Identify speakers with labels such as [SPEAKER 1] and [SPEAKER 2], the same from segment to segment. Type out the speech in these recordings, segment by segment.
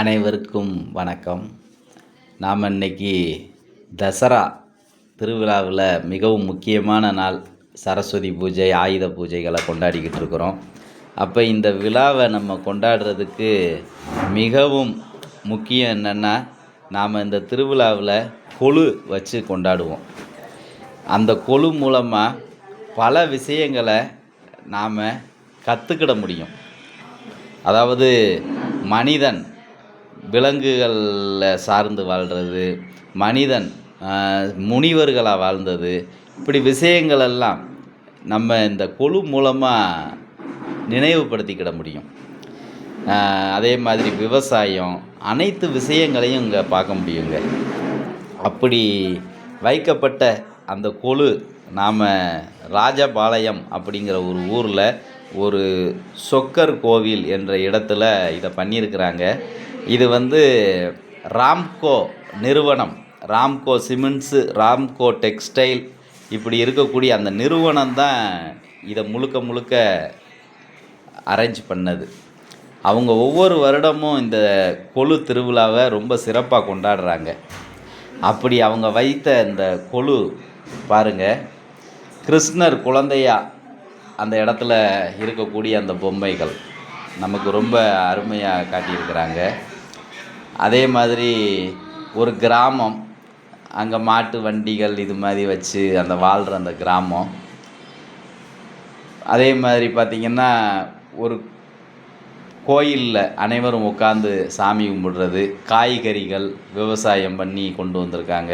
[SPEAKER 1] அனைவருக்கும் வணக்கம். நாம் இன்னைக்கு தசரா திருவிழாவில் மிகவும் முக்கியமான நாள். சரஸ்வதி பூஜை ஆயுத பூஜைகளை கொண்டாடிக்கிட்டு இருக்கிறோம். அப்போ இந்த விழாவை நம்ம கொண்டாடுறதுக்கு மிகவும் முக்கியம் என்னென்னா நாம் இந்த திருவிழாவில் கொழு வச்சு கொண்டாடுவோம். அந்த கொழு மூலமாக பல விஷயங்களை நாம் கற்றுக்கிட முடியும். அதாவது மனிதன் விலங்குகளில் சார்ந்து வாழ்கிறது மனிதன் முனிவர்களாக வாழ்ந்தது இப்படி விஷயங்களெல்லாம் நம்ம இந்த குழு மூலமாக நினைவுபடுத்திக்கிட முடியும். அதே மாதிரி விவசாயம் அனைத்து விஷயங்களையும் இங்கே பார்க்க முடியுங்க. அப்படி வைக்கப்பட்ட அந்த கொழு நாம் ராஜபாளையம் அப்படிங்கிற ஒரு ஊரில் ஒரு சொக்கர் கோவில் என்ற இடத்துல இதை பண்ணியிருக்கிறாங்க. இது வந்து ராம்கோ நிறுவனம். ராம்கோ சிமெண்ட்ஸு ராம்கோ டெக்ஸ்டைல் இப்படி இருக்கக்கூடிய அந்த நிறுவனம் தான் இதை முழுக்க முழுக்க அரேஞ்ச் பண்ணது. அவங்க ஒவ்வொரு வருடமும் இந்த கொலு திருவிழாவை ரொம்ப சிறப்பாக கொண்டாடுறாங்க. அப்படி அவங்க வைத்த இந்த கொலு பாருங்கள் கிருஷ்ணர் குழந்தையா அந்த இடத்துல இருக்கக்கூடிய அந்த பொம்மைகள். நமக்கு ரொம்ப அருமையாக காட்டியிருக்கிறாங்க. அதே மாதிரி ஒரு கிராமம் அங்கே மாட்டு வண்டிகள் இது மாதிரி வச்சு அந்த வாழ்கிற அந்த கிராமம். அதே மாதிரி பார்த்திங்கன்னா ஒரு கோயிலில் அனைவரும் உட்காந்து சாமி கும்பிடுறது காய்கறிகள் விவசாயம் பண்ணி கொண்டு வந்திருக்காங்க.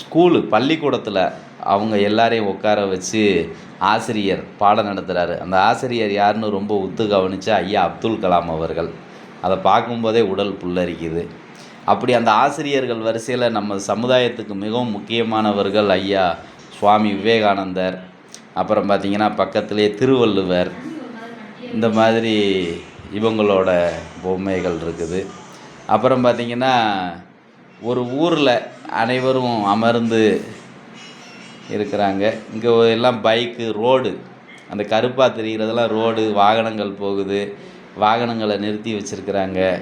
[SPEAKER 1] ஸ்கூலு பள்ளிக்கூடத்தில் அவங்க எல்லாரையும் உட்கார வச்சு ஆசிரியர் பாடம் நடத்துகிறாரு அந்த ஆசிரியர் யாருன்னு ரொம்ப உத்து கவனித்தா ஐயா அப்துல் கலாம் அவர்கள். அதை பார்க்கும்போதே உடல் புல்லரிக்குது. அப்படி அந்த ஆசிரியர்கள் வரிசையில் நம்ம சமுதாயத்துக்கு மிகவும் முக்கியமானவர்கள் ஐயா சுவாமி விவேகானந்தர் அப்புறம் பார்த்திங்கன்னா பக்கத்திலே திருவள்ளுவர் இந்த மாதிரி இவங்களோட பொம்மைகள் இருக்குது. அப்புறம் பார்த்திங்கன்னா ஒரு ஊரில் அனைவரும் அமர்ந்து இருக்கிறாங்க. இங்கே எல்லாம் பைக்கு ரோடு அந்த கருப்பாக தெரிகிறதெல்லாம் ரோடு வாகனங்கள் போகுது. வாகனங்களை நிறுத்தி வச்சுருக்கிறாங்க.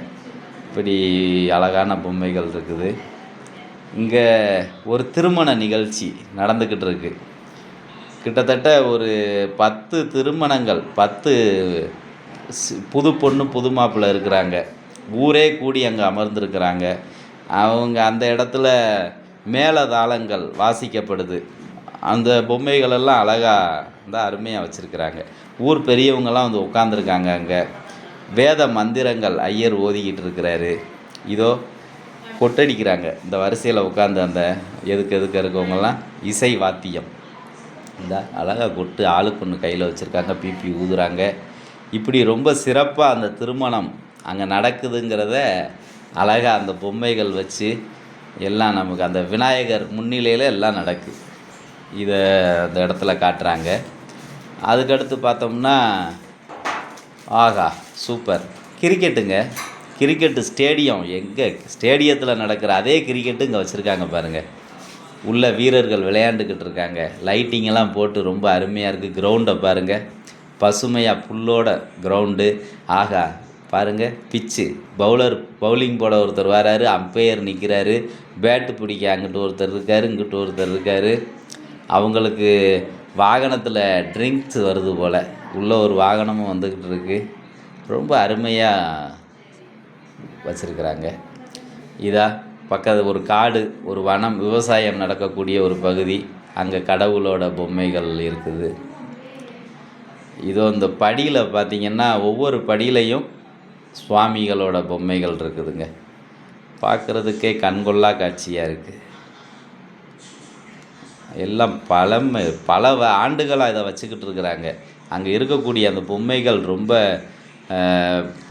[SPEAKER 1] இப்படி அழகான பொம்மைகள் இருக்குது. இங்கே ஒரு திருமண நிகழ்ச்சி நடந்துக்கிட்டு இருக்கு. கிட்டத்தட்ட ஒரு பத்து திருமணங்கள் பத்து சி- புது பொண்ணு புது மாப்பிள்ளை இருக்கிறாங்க. ஊரே கூடி அங்கே அமர்ந்திருக்கிறாங்க. அவங்க அந்த இடத்துல மேலதாளங்கள் வாசிக்கப்படுது. அந்த பொம்மைகளெல்லாம் அழகாக தான் அருமையாக வச்சுருக்கிறாங்க. ஊர் பெரியவங்கெல்லாம் வந்து உட்காந்துருக்காங்க அங்கே. வேத மந்திரங்கள் ஐயர் ஓதிக்கிட்டு இருக்கிறாரு இதோ கொட்டடிக்கிறாங்க. இந்த வரிசையில் உட்காந்து அந்த எதுக்கு எதுக்கு இருக்கவங்கெல்லாம் இசை வாத்தியம். இந்த அழகாக கொட்டு ஆளுக்கு ஒன்று கையில் வச்சுருக்காங்க. பிபி ஊதுறாங்க. இப்படி ரொம்ப சிறப்பாக அந்த திருமணம் அங்கே நடக்குதுங்கிறத அழகாக அந்த பொம்மைகள் வச்சு எல்லாம் நமக்கு அந்த விநாயகர் முன்னிலையில் எல்லாம் நடக்குது இதை அந்த இடத்துல காட்டுறாங்க. அதுக்கடுத்து பார்த்தோம்னா ஆகா சூப்பர். கிரிக்கெட்டுங்க. கிரிக்கெட்டு ஸ்டேடியம் எங்கே? ஸ்டேடியத்தில் நடக்கிற அதே கிரிக்கெட்டு இங்கே வச்சுருக்காங்க பாருங்கள் உள்ள வீரர்கள் விளையாண்டுக்கிட்டு இருக்காங்க. லைட்டிங்கெல்லாம் போட்டு ரொம்ப அருமையாக இருக்குது கிரவுண்டை பாருங்கள் பசுமையாக புல்லோட கிரவுண்டு ஆகா பாருங்கள் பிச்சு பவுலர் பவுலிங் போட ஒருத்தர் வராரு. அம்பையர் நிற்கிறாரு பேட்டு பிடிக்க அங்கிட்டு ஒருத்தர் இருக்கார் இங்கிட்டு ஒருத்தர் இருக்கார். அவங்களுக்கு வாகனத்தில் ட்ரிங்க்ஸ் வருது போல். உள்ளே ஒரு வாகனமும் வந்துக்கிட்டு இருக்கு. ரொம்ப அருமையாக வச்சுருக்குறாங்க. இதா பக்கத்து ஒரு காடு ஒரு வனம் விவசாயம் நடக்கக்கூடிய ஒரு பகுதி. அங்கே கடவுளோட பொம்மைகள் இருக்குது. இதோ இந்த படியில் பார்த்திங்கன்னா ஒவ்வொரு படியிலையும் சுவாமிகளோட பொம்மைகள் இருக்குதுங்க. பார்க்குறதுக்கே கண்கொள்ளா காட்சியாக இருக்குது எல்லாம் பழமை பல ஆண்டுகளாக இதை வச்சுக்கிட்டு இருக்கிறாங்க. அங்கே இருக்கக்கூடிய அந்த பொம்மைகள் ரொம்ப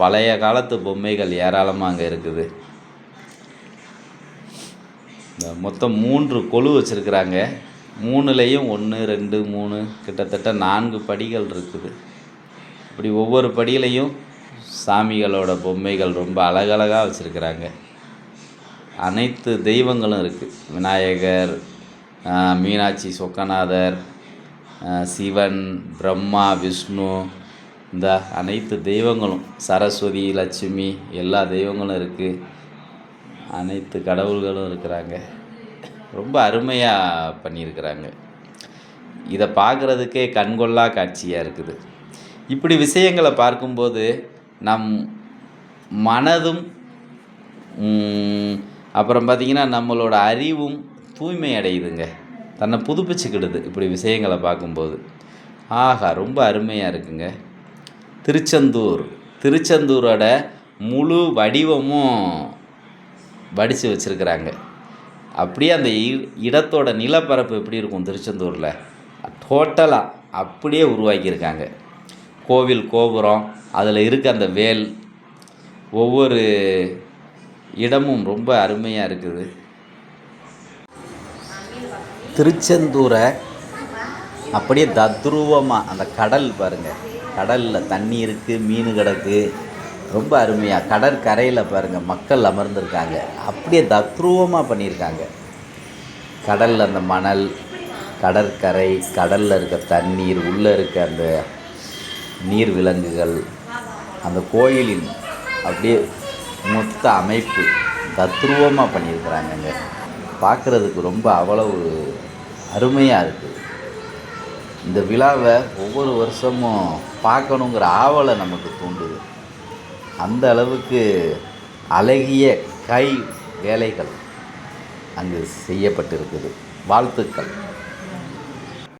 [SPEAKER 1] பழைய காலத்து பொம்மைகள் ஏராளமாக அங்கே இருக்குது. இந்த மொத்தம் மூன்று கொலு வச்சுருக்குறாங்க. மூணுலேயும் ஒன்று ரெண்டு மூணு கிட்டத்தட்ட நான்கு படிகள் இருக்குது. இப்படி ஒவ்வொரு படியிலையும் சாமிகளோட பொம்மைகள் ரொம்ப அழகழகாக வச்சுருக்குறாங்க. அனைத்து தெய்வங்களும் இருக்குது விநாயகர் மீனாட்சி சொக்கநாதர் சிவன் பிரம்மா விஷ்ணு இந்த அனைத்து தெய்வங்களும் சரஸ்வதி லட்சுமி எல்லா தெய்வங்களும் இருக்குது அனைத்து கடவுள்களும் இருக்கிறாங்க. ரொம்ப அருமையாக பண்ணியிருக்கிறாங்க. இதை பார்க்குறதுக்கே கண்கொள்ளா காட்சியாக இருக்குது. இப்படி விஷயங்களை பார்க்கும்போது நம் மனதும் அப்புறம் பார்த்திங்கன்னா நம்மளோட அறிவும் தூய்மை அடையுதுங்க தன்னை புதுப்பிச்சுக்கிடுது இப்படி விஷயங்களை பார்க்கும்போது. ஆஹா ரொம்ப அருமையாக இருக்குங்க. திருச்செந்தூர். திருச்செந்தூரோட முழு வடிவமும் வடித்து வச்சுருக்கிறாங்க. அப்படியே அந்த இ- இடத்தோட நிலப்பரப்பு எப்படி இருக்கும் திருச்செந்தூரில்? டோட்டலாக அப்படியே உருவாக்கியிருக்காங்க. கோவில் கோபுரம் அதில் இருக்க அந்த வேல் ஒவ்வொரு இடமும் ரொம்ப அருமையாக இருக்குது. திருச்செந்தூரை அப்படியே தத்ரூபமாக அந்த கடல் பாருங்கள் கடலில் தண்ணி இருக்குது மீன் கிடக்கு. ரொம்ப அருமையாக கடற்கரையில் பாருங்கள் மக்கள் அமர்ந்திருக்காங்க. அப்படியே தத்ரூபமாக பண்ணியிருக்காங்க. கடலில் அந்த மணல் கடற்கரை கடலில் இருக்க தண்ணீர் உள்ளே இருக்க அந்த நீர் விலங்குகள் அந்த கோயிலின் அப்படியே மொத்த அமைப்பு தத்ரூபமாக பண்ணியிருக்கிறாங்கங்க. பார்க்குறதுக்கு ரொம்ப அவ்வளவு அருமையாக இருக்குது இந்த விழாவை ஒவ்வொரு வருஷமும் பார்க்கணுங்கிற ஆவலை நமக்கு தூண்டுது. அந்த அளவுக்கு அழகிய கை வேலைகள் அங்கு செய்யப்பட்டிருக்குது. வாழ்த்துக்கள்.